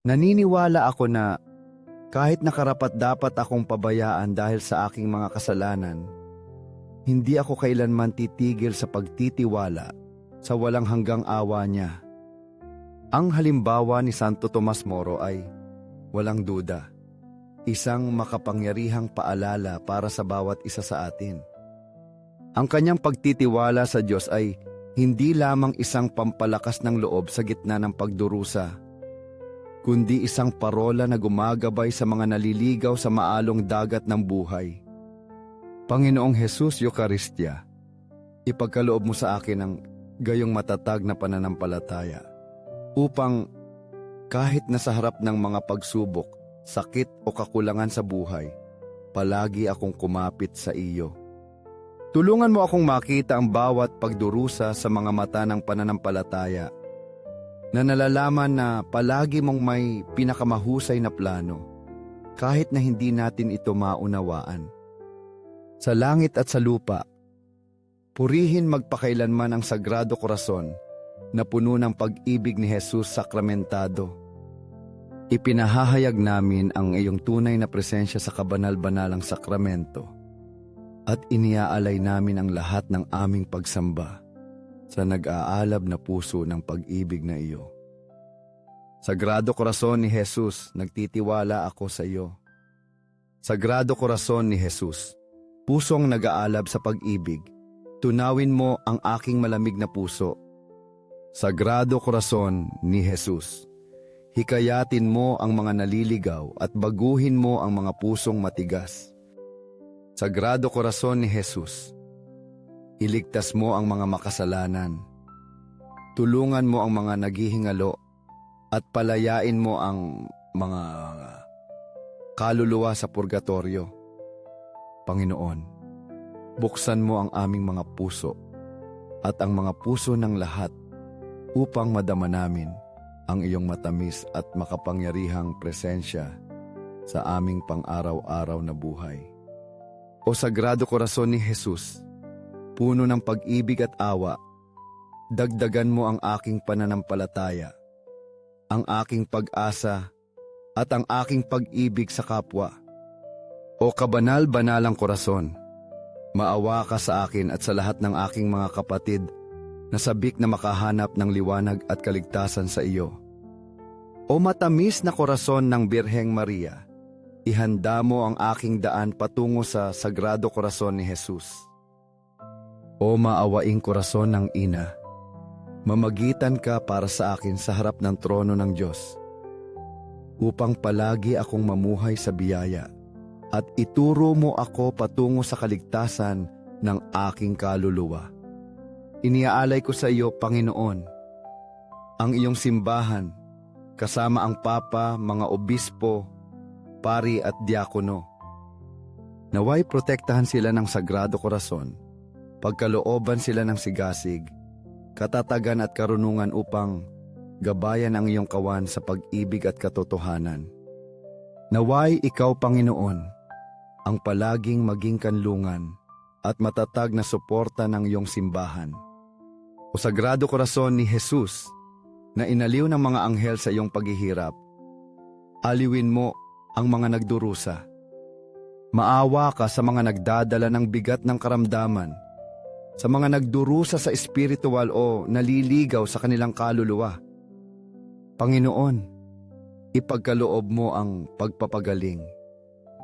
Naniniwala ako na kahit nakarapat dapat akong pabayaan dahil sa aking mga kasalanan, hindi ako kailanman titigil sa pagtitiwala sa walang hanggang awa niya. Ang halimbawa ni Santo Tomas Moro ay, walang duda, isang makapangyarihang paalala para sa bawat isa sa atin. Ang kanyang pagtitiwala sa Diyos ay hindi lamang isang pampalakas ng loob sa gitna ng pagdurusa, kundi isang parola na gumagabay sa mga naliligaw sa maalong dagat ng buhay. Panginoong Jesus Eucharistia, ipagkaloob mo sa akin ang gayong matatag na pananampalataya upang kahit nasa harap ng mga pagsubok, sakit o kakulangan sa buhay, palagi akong kumapit sa iyo. Tulungan mo akong makita ang bawat pagdurusa sa mga mata ng pananampalataya na nalalaman na palagi mong may pinakamahusay na plano kahit na hindi natin ito maunawaan. Sa langit at sa lupa, purihin magpakailanman ang Sagrado Corazon na puno ng pag-ibig ni Jesus sakramentado. Ipinahahayag namin ang iyong tunay na presensya sa kabanal-banalang sakramento at iniaalay namin ang lahat ng aming pagsamba sa nag-aalab na puso ng pag-ibig na iyo. Sagrado Corazon ni Jesus, nagtitiwala ako sa iyo. Sagrado Corazon ni Jesus, pusong nag-aalab sa pag-ibig, tunawin mo ang aking malamig na puso. Sagrado Corazon ni Jesus, hikayatin mo ang mga naliligaw at baguhin mo ang mga pusong matigas. Sagrado Corazon ni Jesus, iligtas mo ang mga makasalanan. Tulungan mo ang mga naghihingalo at palayain mo ang mga kaluluwa sa purgatorio. Panginoon, buksan mo ang aming mga puso at ang mga puso ng lahat upang madama namin ang iyong matamis at makapangyarihang presensya sa aming pang-araw-araw na buhay. O Sagrado Corazon ni Jesus, puno ng pag-ibig at awa, dagdagan mo ang aking pananampalataya, ang aking pag-asa at ang aking pag-ibig sa kapwa. O kabanal-banalang korason, maawa ka sa akin at sa lahat ng aking mga kapatid na sabik na makahanap ng liwanag at kaligtasan sa iyo. O matamis na korason ng Birheng Maria, ihanda mo ang aking daan patungo sa Sagrado Korason ni Jesus. O maawaing korason ng ina, mamagitan ka para sa akin sa harap ng trono ng Diyos, upang palagi akong mamuhay sa biyaya at ituro mo ako patungo sa kaligtasan ng aking kaluluwa. Iniaalay ko sa iyo, Panginoon, ang iyong simbahan, kasama ang Papa, mga obispo, pari at diakono. Naway protektahan sila ng Sagrado Corazon, pagkalooban sila ng sigasig, katatagan at karunungan upang gabayan ang iyong kawan sa pag-ibig at katotohanan. Naway ikaw, Panginoon, ang palaging maging kanlungan at matatag na suporta ng iyong simbahan. O Sagrado Corazon ni Jesus, na inaliw ng mga anghel sa iyong paghihirap, aliwin mo ang mga nagdurusa. Maawa ka sa mga nagdadala ng bigat ng karamdaman, sa mga nagdurusa sa espiritual o naliligaw sa kanilang kaluluwa. Panginoon, ipagkaloob mo ang pagpapagaling.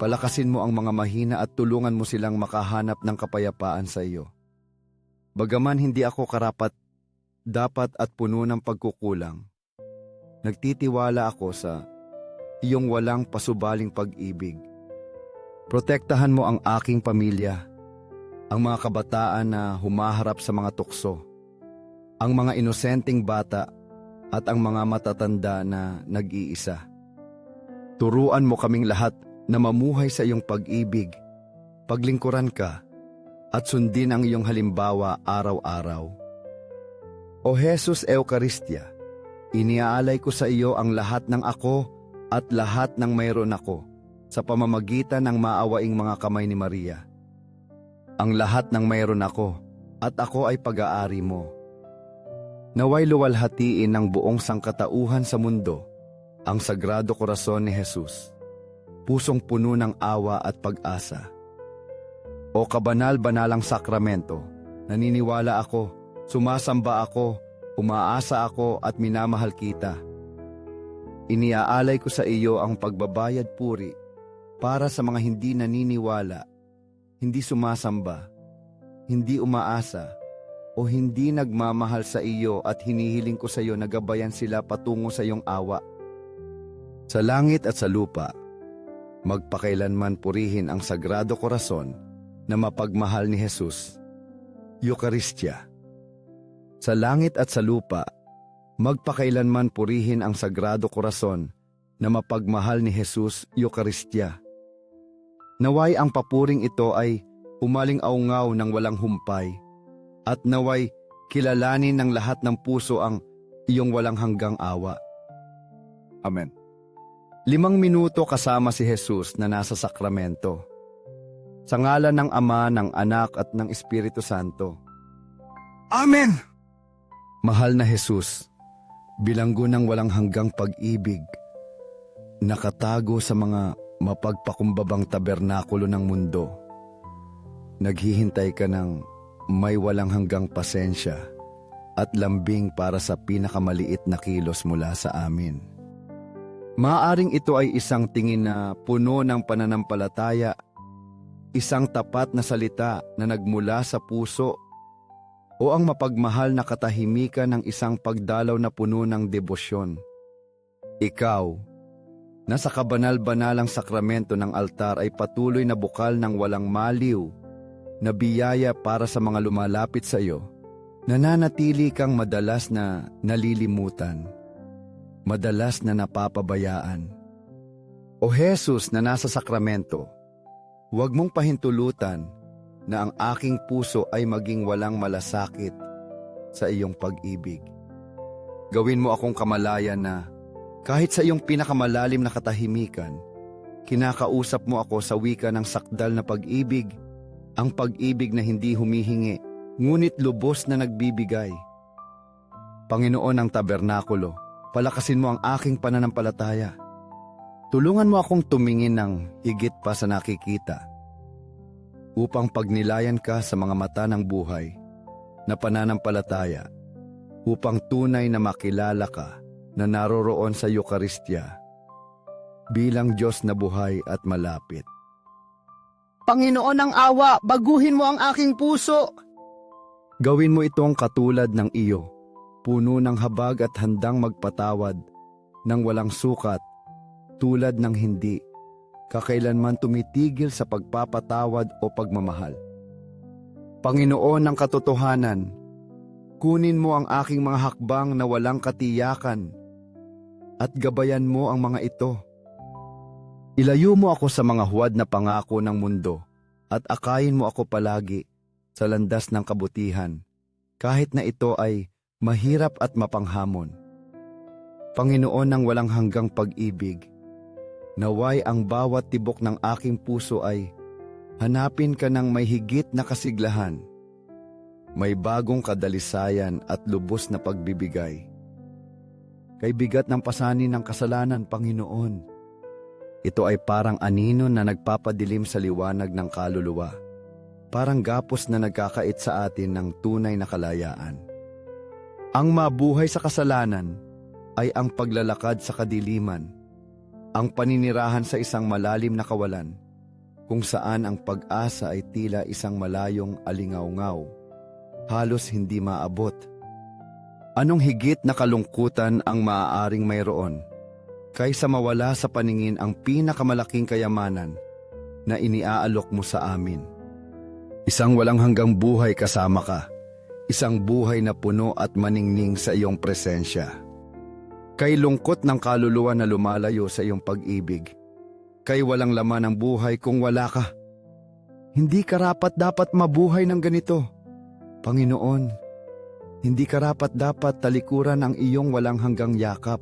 Palakasin mo ang mga mahina at tulungan mo silang makahanap ng kapayapaan sa iyo. Bagaman hindi ako karapat, dapat at puno ng pagkukulang, nagtitiwala ako sa iyong walang pasubaling pag-ibig. Protektahan mo ang aking pamilya, ang mga kabataan na humaharap sa mga tukso, ang mga inosenteng bata at ang mga matatanda na nag-iisa. Turuan mo kaming lahat na mamuhay sa iyong pag-ibig, paglingkuran ka, at sundin ang iyong halimbawa araw-araw. O Jesus Eucharistia, iniaalay ko sa iyo ang lahat ng ako at lahat ng mayroon ako sa pamamagitan ng maawaing mga kamay ni Maria. Ang lahat ng mayroon ako at ako ay pag-aari mo. Naway luwalhatiin ng buong sangkatauhan sa mundo ang Sagrado Corazon ni Jesus, pusong puno ng awa at pag-asa. O kabanal-banalang sakramento, naniniwala ako, sumasamba ako, umaasa ako at minamahal kita. Iniaalay ko sa iyo ang pagbabayad puri para sa mga hindi naniniwala, hindi sumasamba, hindi umaasa, o hindi nagmamahal sa iyo at hinihiling ko sa iyo na gabayan sila patungo sa iyong awa. Sa langit at sa lupa, magpakailanman purihin ang Sagrado Corazon na mapagmahal ni Jesus. Eucharistia. Sa langit at sa lupa, magpakailanman purihin ang Sagrado Corazon na mapagmahal ni Jesus Eucharistia. Naway ang papuring ito ay umaling aungaw ng walang humpay at naway kilalanin ng lahat ng puso ang iyong walang hanggang awa. Amen. Limang minuto kasama si Jesus na nasa sakramento. Sa ngalan ng Ama, ng Anak at ng Espiritu Santo. Amen! Mahal na Jesus, bilanggo ng walang hanggang pag-ibig, nakatago sa mga mapagpakumbabang tabernakulo ng mundo. Naghihintay ka ng may walang hanggang pasensya at lambing para sa pinakamaliit na kilos mula sa amin. Maaring ito ay isang tingin na puno ng pananampalataya, isang tapat na salita na nagmula sa puso, o ang mapagmahal na katahimikan ng isang pagdalaw na puno ng debosyon. Ikaw, nasa kabanal-banalang sakramento ng altar ay patuloy na bukal ng walang maliw na biyaya para sa mga lumalapit sa iyo, nananatili kang madalas na nalilimutan, madalas na napapabayaan. O Jesus na nasa sakramento, huwag mong pahintulutan na ang aking puso ay maging walang malasakit sa iyong pag-ibig. Gawin mo akong kamalayan na kahit sa iyong pinakamalalim na katahimikan, kinakausap mo ako sa wika ng sakdal na pag-ibig ang pag-ibig na hindi humihingi, ngunit lubos na nagbibigay. Panginoon ng tabernakulo, palakasin mo ang aking pananampalataya. Tulungan mo akong tumingin ng higit pa sa nakikita upang pagnilayan ka sa mga mata ng buhay na pananampalataya upang tunay na makilala ka na naroroon sa Eucharistia bilang Diyos na buhay at malapit. Panginoon ng awa, baguhin mo ang aking puso. Gawin mo itong katulad ng iyo, puno ng habag at handang magpatawad, ng walang sukat, tulad ng hindi, kakailanman tumitigil sa pagpapatawad o pagmamahal. Panginoon ng katotohanan, kunin mo ang aking mga hakbang na walang katiyakan at gabayan mo ang mga ito. Ilayo mo ako sa mga huwad na pangako ng mundo at akayin mo ako palagi sa landas ng kabutihan, kahit na ito ay mahirap at mapanghamon. Panginoon ng walang hanggang pag-ibig, naway ang bawat tibok ng aking puso ay hanapin ka ng may higit na kasiglahan, may bagong kadalisayan at lubos na pagbibigay. Kay bigat ng pasanin ng kasalanan, Panginoon, ito ay parang anino na nagpapadilim sa liwanag ng kaluluwa. Parang gapos na nagkakait sa atin ng tunay na kalayaan. Ang mabuhay sa kasalanan ay ang paglalakad sa kadiliman, ang paninirahan sa isang malalim na kawalan, kung saan ang pag-asa ay tila isang malayong alingaw-ngaw, halos hindi maabot. Anong higit na kalungkutan ang maaaring mayroon? kaysa mawala sa paningin ang pinakamalaking kayamanan na iniaalok mo sa amin. Isang walang hanggang buhay kasama ka, isang buhay na puno at maningning sa iyong presensya. Kay lungkot ng kaluluwa na lumalayo sa iyong pag-ibig, kay walang laman ang buhay kung wala ka. Hindi karapat dapat mabuhay ng ganito. Panginoon, hindi karapat dapat talikuran ang iyong walang hanggang yakap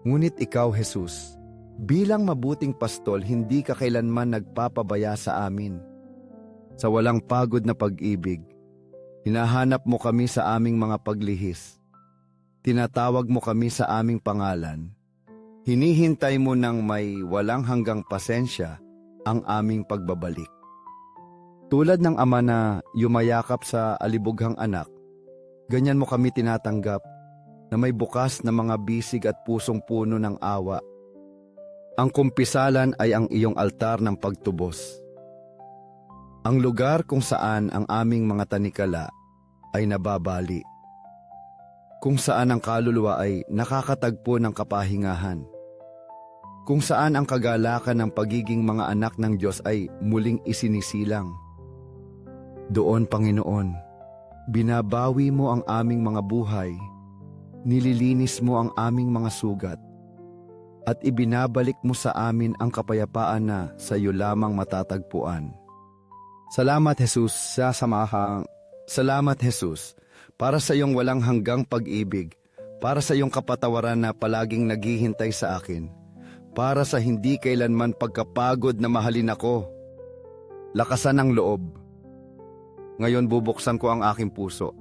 Ngunit ikaw, Jesus, bilang mabuting pastol, hindi ka kailanman nagpapabaya sa amin. Sa walang pagod na pag-ibig, hinahanap mo kami sa aming mga paglihis. Tinatawag mo kami sa aming pangalan Hinihintay mo ng may walang hanggang pasensya ang aming pagbabalik. Tulad ng ama na yumayakap sa alibughang anak, ganyan mo kami tinatanggap na may bukas na mga bisig at pusong puno ng awa. Ang kumpisalan ay ang iyong altar ng pagtubos. Ang lugar kung saan ang aming mga tanikala ay nababali. Kung saan ang kaluluwa ay nakakatagpo ng kapahingahan. Kung saan ang kagalakan ng pagiging mga anak ng Diyos ay muling isinisilang. Doon, Panginoon, binabawi mo ang aming mga buhay, nililinis mo ang aming mga sugat, at ibinabalik mo sa amin ang kapayapaan na sa iyo lamang matatagpuan. Salamat, Jesus, sa samahang... Salamat, Jesus, para sa iyong walang hanggang pag-ibig, para sa iyong kapatawaran na palaging naghihintay sa akin, para sa hindi kailanman pagkapagod na mahalin ako. Lakasan ang loob. Ngayon bubuksan ko ang aking puso